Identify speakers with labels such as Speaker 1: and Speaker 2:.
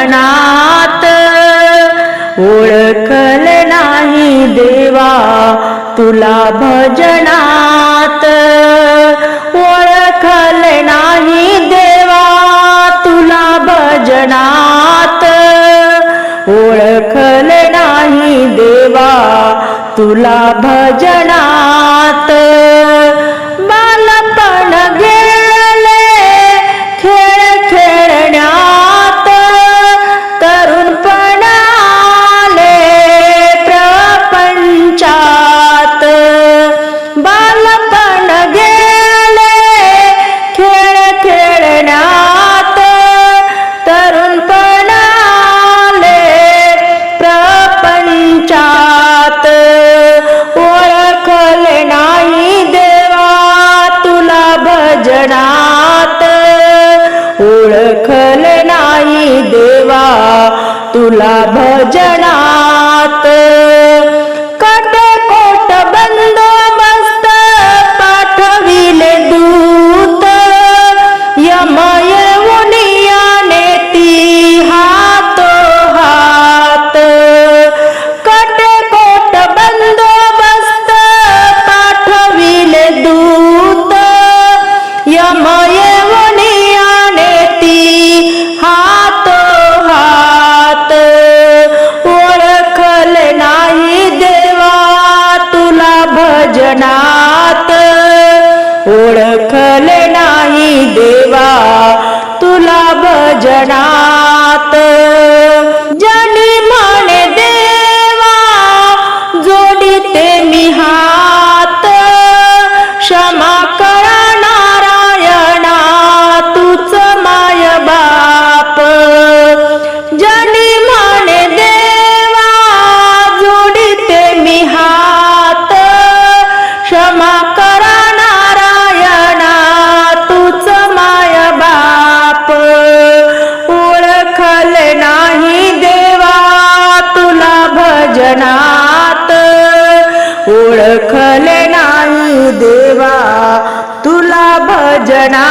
Speaker 1: चरणात ओळखल नाही देवा तुला भजनात. ओळखल नाही देवा तुला भजनात. ओळखल नाही देवा तुला भजनात. तुला भजनात. कटकोट बंदोबस्त पाठविले दूत. यमय मुनियाने ती हातो हात. कटकोट बंदोबस्त पाठविले दूत. यमय भजनात ओळखले नाही देवा तुला भजनात. ओळखले नाही देवा तुला भजना